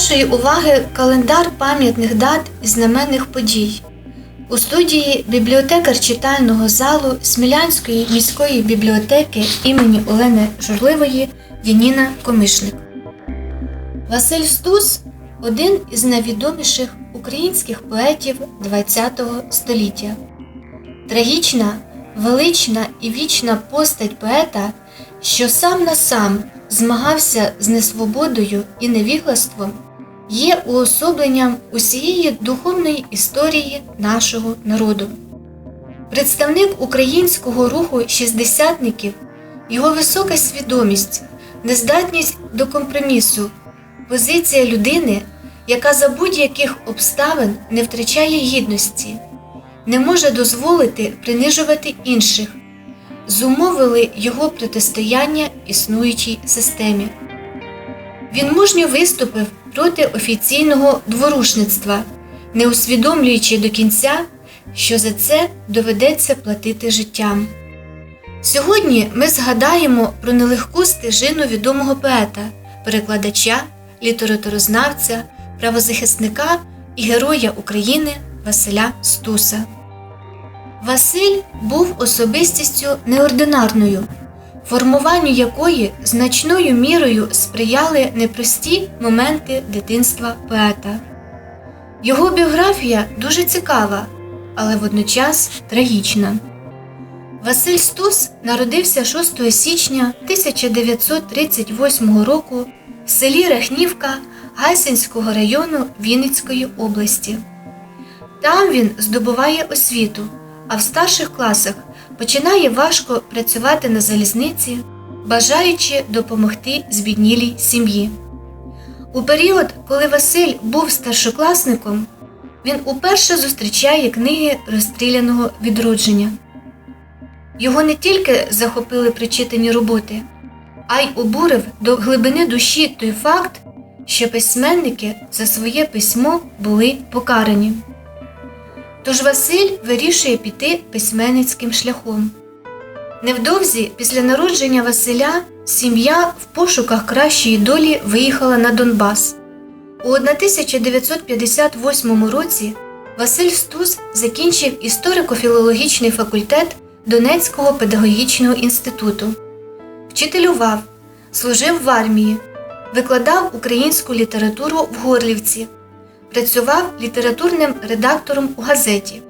вашої уваги календар пам'ятних дат і знаменних подій. У студії бібліотекар читального залу Смілянської міської бібліотеки імені Олени Журливої Яніна Комишник. Василь Стус один із найвідоміших українських поетів ХХ століття. Трагічна, велична і вічна постать поета, що сам на сам змагався з несвободою і невіглаством, є уособленням усієї духовної історії нашого народу. Представник українського руху шістдесятників, його висока свідомість, нездатність до компромісу, позиція людини, яка за будь-яких обставин не втрачає гідності, не може дозволити принижувати інших, зумовили його протистояння існуючій системі. Він мужньо виступив проти офіційного дворушництва, не усвідомлюючи до кінця, що за це доведеться платити життям. Сьогодні ми згадаємо про нелегку стежину відомого поета, перекладача, літературознавця, правозахисника і героя України Василя Стуса. Василь був особистістю неординарною, формуванню якої значною мірою сприяли непрості моменти дитинства поета. Його біографія дуже цікава, але водночас трагічна. Василь Стус народився 6 січня 1938 року в селі Рахнівка Гайсинського району Вінницької області. Там він здобуває освіту, а в старших класах починає важко працювати на залізниці, бажаючи допомогти збіднілій сім'ї. У період, коли Василь був старшокласником, він уперше зустрічає книги розстріляного відродження. Його не тільки захопили причитані роботи, а й обурив до глибини душі той факт, що письменники за своє письмо були покарані. Тож Василь вирішує піти письменницьким шляхом. Невдовзі після народження Василя сім'я в пошуках кращої долі виїхала на Донбас. У 1958 році Василь Стус закінчив історико-філологічний факультет Донецького педагогічного інституту, вчителював, служив в армії, викладав українську літературу в Горлівці, працював літературним редактором у газеті.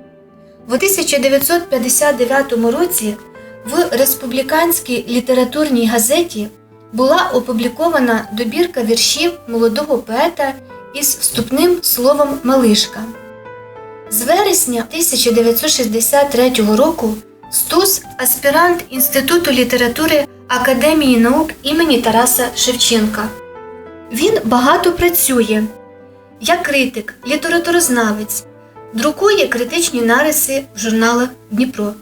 В 1959 році в республіканській літературній газеті була опублікована добірка віршів молодого поета із вступним словом Малишка. З вересня 1963 року Стус аспірант Інституту літератури Академії наук імені Тараса Шевченка. Він багато працює як критик, літературознавець, друкує критичні нариси в журналах Дніпро.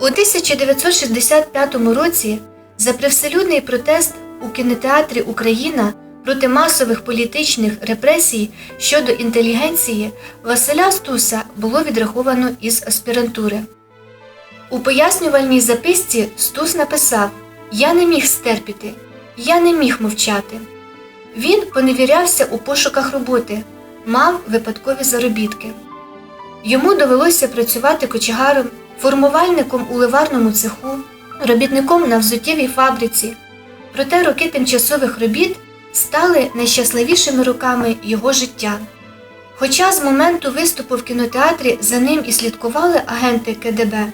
У 1965 році за привселюдний протест у кінотеатрі Україна проти масових політичних репресій щодо інтелігенції Василя Стуса було відраховано із аспірантури. У пояснювальній записці Стус написав Я не міг стерпіти, я не міг мовчати. Він поневірявся у пошуках роботи, мав випадкові заробітки. Йому довелося працювати кочегаром, формувальником у ливарному цеху, робітником на взуттєвій фабриці. Проте роки тимчасових робіт стали найщасливішими роками його життя. Хоча з моменту виступу в кінотеатрі за ним і слідкували агенти КДБ,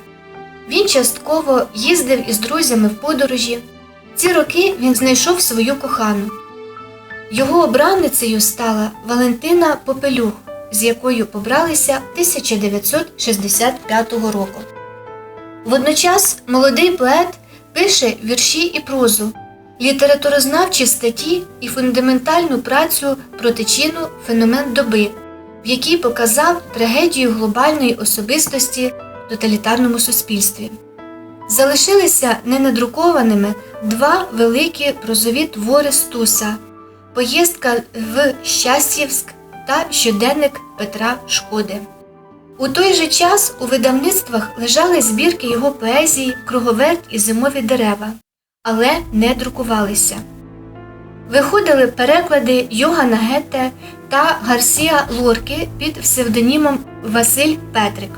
він частково їздив із друзями в подорожі. Ці роки він знайшов свою кохану. Його обранницею стала Валентина Попелюх, з якою побралися 1965 року. Водночас молодий поет пише вірші і прозу, літературознавчі статті і фундаментальну працю про течіну феномен доби, в якій показав трагедію глобальної особистості в тоталітарному суспільстві. Залишилися ненадрукованими два великі прозові твори Стуса Поїздка в Щастівськ та щоденник Петра Шкоди. У той же час у видавництвах лежали збірки його поезії Круговерть і зимові дерева, але не друкувалися. Виходили переклади Йогана Гетте та Гарсія Лорки під псевдонімом Василь Петрик.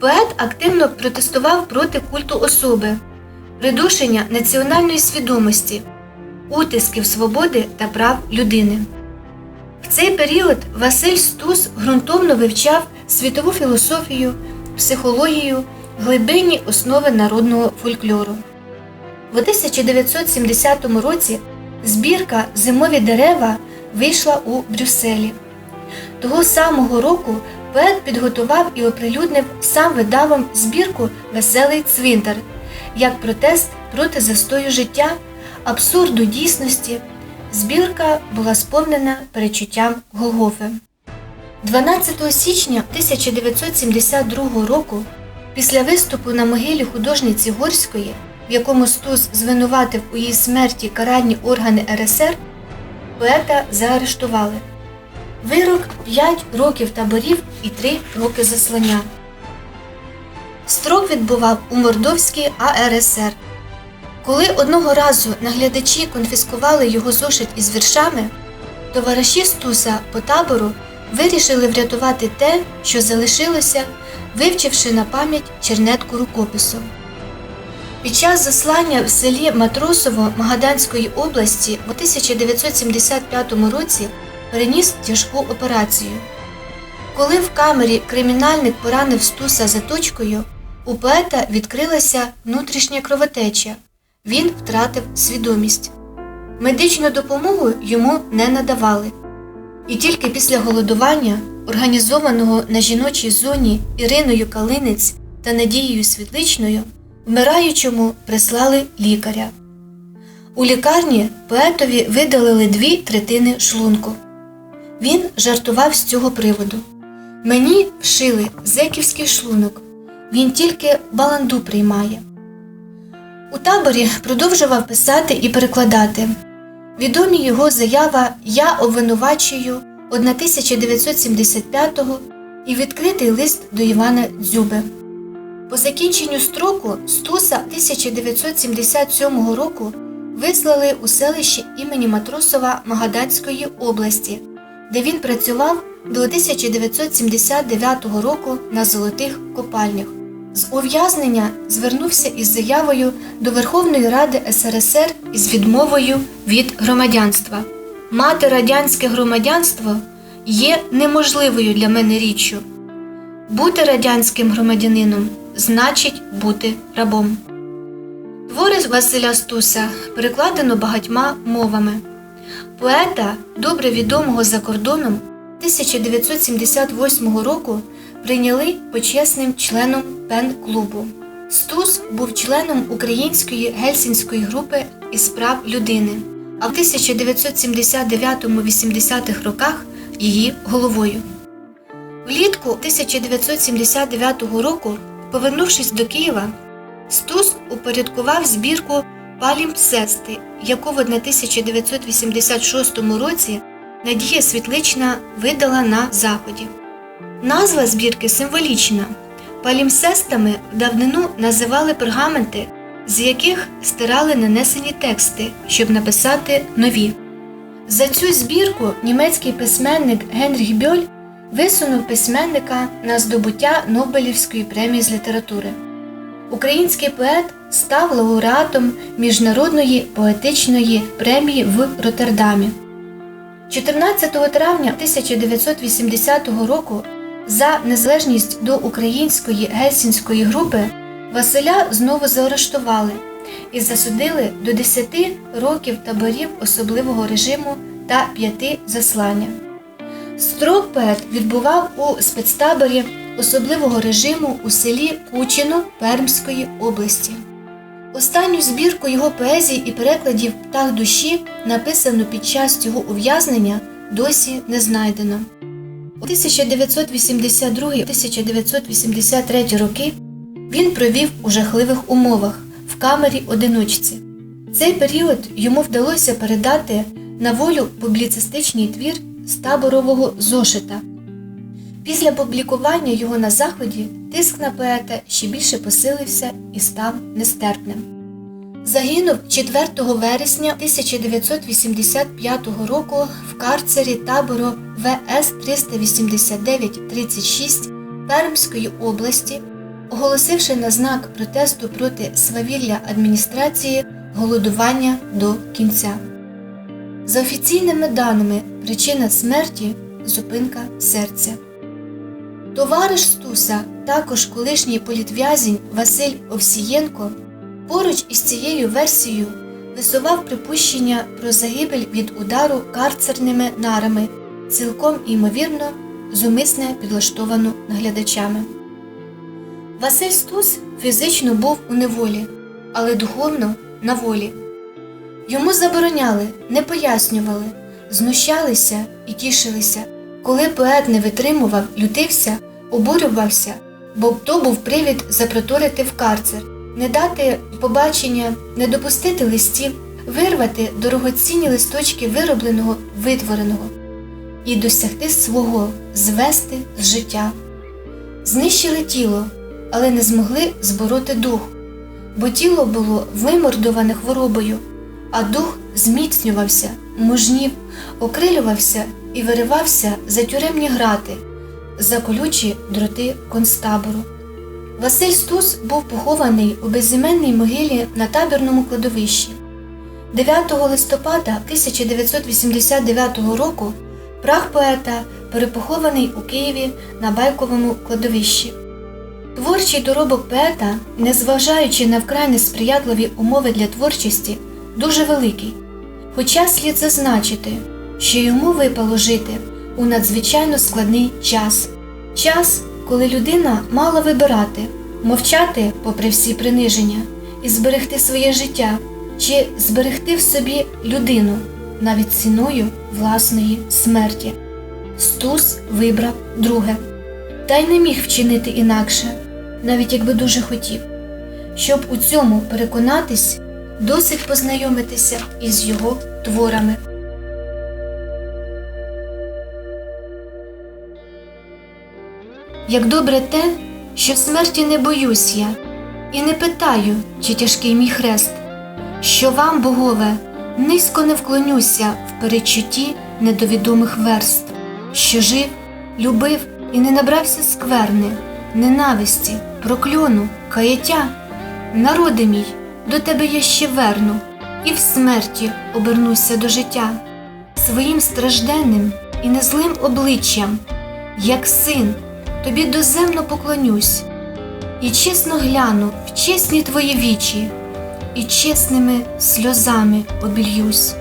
Поет активно протестував проти культу особи, придушення національної свідомості, утисків свободи та прав людини. В цей період Василь Стус ґрунтовно вивчав світову філософію, психологію, глибинні основи народного фольклору. В 1970 році збірка Зимові дерева вийшла у Брюсселі. Того самого року поет підготував і оприлюднив сам видавом збірку Веселий цвинтар як протест проти застою життя, абсурду дійсності. Збірка була сповнена перечуттям Голгофи. 12 січня 1972 року, після виступу на могилі художниці Горської, в якому Стус звинуватив у її смерті каральні органи РСР, поета заарештували. Вирок 5 років таборів і 3 роки заслання. Строк відбував у Мордовській АРСР. Коли одного разу наглядачі конфіскували його зошит із віршами, товариші Стуса по табору вирішили врятувати те, що залишилося, вивчивши на пам'ять чернетку рукопису. Під час заслання в селі Матросово Магаданської області у 1975 році переніс тяжку операцію. Коли в камері кримінальник поранив Стуса заточкою, у поета відкрилася внутрішня кровотеча. Він втратив свідомість. Медичну допомогу йому не надавали. І тільки після голодування, організованого на жіночій зоні Іриною Калинець та Надією Світличною, вмираючому прислали лікаря. У лікарні поетові видалили дві третини шлунку. Він жартував з цього приводу. Мені вшили зеківський шлунок, він тільки баланду приймає. У таборі продовжував писати і перекладати. Відомі його заява Я обвинувачую 1975-го і відкритий лист до Івана Дзюби. По закінченню строку Стуса 1977 року вислали у селище імені Матросова Магаданської області, де він працював до 1979 року на золотих копальнях. З ув'язнення звернувся із заявою до Верховної Ради СРСР із відмовою від громадянства. Мати радянське громадянство є неможливою для мене річчю. Бути радянським громадянином значить бути рабом. Твори Василя Стуса перекладено багатьма мовами. Поета, добре відомого за кордоном, 1978 року прийняли почесним членом пен-клубу. Стус був членом української гельсінської групи із прав людини, а в 1979-80-х роках її головою. Влітку 1979 року, повернувшись до Києва, Стус упорядкував збірку Палімпсести, яку в 1986 році Надія Світлична видала на Заході. Назва збірки символічна. Палімсестами в давнину називали пергаменти, з яких стирали нанесені тексти, щоб написати нові. За цю збірку німецький письменник Генріх Бьоль висунув письменника на здобуття Нобелівської премії з літератури. Український поет став лауреатом Міжнародної поетичної премії в Роттердамі. 14 травня 1980 року за незалежність до української гельсінської групи Василя знову заарештували і засудили до 10 років таборів особливого режиму та 5 заслання. Строк поет відбував у спецтаборі особливого режиму у селі Кучино Пермської області. Останню збірку його поезій і перекладів птах душі, написану під час цього ув'язнення, досі не знайдено. У 1982-1983 роки він провів у жахливих умовах в камері одиночці. Цей період йому вдалося передати на волю публіцистичний твір з таборового зошита. Після публікування його на заході тиск на поета ще більше посилився і став нестерпним. Загинув 4 вересня 1985 року в карцері табору ВС 389-36 Пермської області, оголосивши на знак протесту проти свавілля адміністрації голодування до кінця. За офіційними даними, причина смерті зупинка серця. Товариш Стуса, також колишній політв'язень Василь Овсієнко, поруч із цією версією висував припущення про загибель від удару карцерними нарами, цілком імовірно, зумисне підлаштовану наглядачами. Василь Стус фізично був у неволі, але духовно на волі. Йому забороняли, не пояснювали, знущалися і тішилися, коли поет не витримував, лютився, обурювався, бо то був привід запроторити в карцер, не дати побачення, не допустити листів, вирвати дорогоцінні листочки виробленого, витвореного і досягти свого, звести з життя. Знищили тіло, але не змогли збороти дух, бо тіло було вимордоване хворобою, а дух зміцнювався, мужнів, окрилювався і виривався за тюремні грати, за колючі дроти концтабору. Василь Стус був похований у безіменній могилі на табірному кладовищі. 9 листопада 1989 року прах поета перепохований у Києві на Байковому кладовищі. Творчий доробок поета, незважаючи на вкрай несприятливі умови для творчості, дуже великий. Хоча слід зазначити, що йому випало жити у надзвичайно складний час час, коли людина мала вибирати, мовчати попри всі приниження і зберегти своє життя чи зберегти в собі людину навіть ціною власної смерті. Стус вибрав друге, та й не міг вчинити інакше, навіть якби дуже хотів. Щоб у цьому переконатись, досить познайомитися із його творами. Як добре те, що смерті не боюсь я, і не питаю, чи тяжкий мій хрест, що вам, богове, низько не вклонюся в перечутті недовідомих верст, що жив, любив і не набрався скверни, ненависті, прокльону, каяття. Народи мій, до тебе я ще верну, і в смерті обернуся до життя, своїм стражденним і незлим обличчям, як син, тобі доземно поклонюсь, і чесно гляну в чесні твої вічі, і чесними сльозами обільюсь.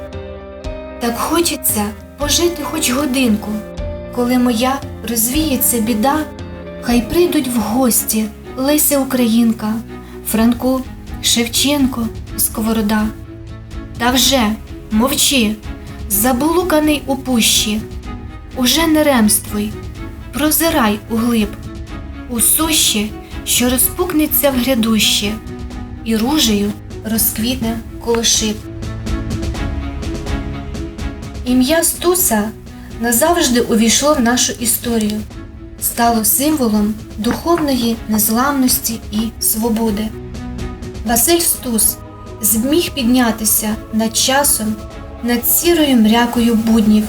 Так хочеться пожити хоч годинку, коли моя розвіється біда, хай прийдуть в гості Леся Українка, Франко, Шевченко, Сковорода. Та вже мовчи, заблуканий у пущі, уже не ремствуй, прозирай у глиб, у сущі, що розпукнеться в грядущі, і ружею розквітне колошип. Ім'я Стуса назавжди увійшло в нашу історію, стало символом духовної незламності і свободи. Василь Стус зміг піднятися над часом, над сірою мрякою буднів.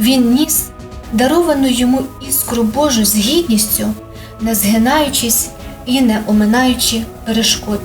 Він ніс даровану йому іскру Божу з гідністю, не згинаючись і не оминаючи перешкод.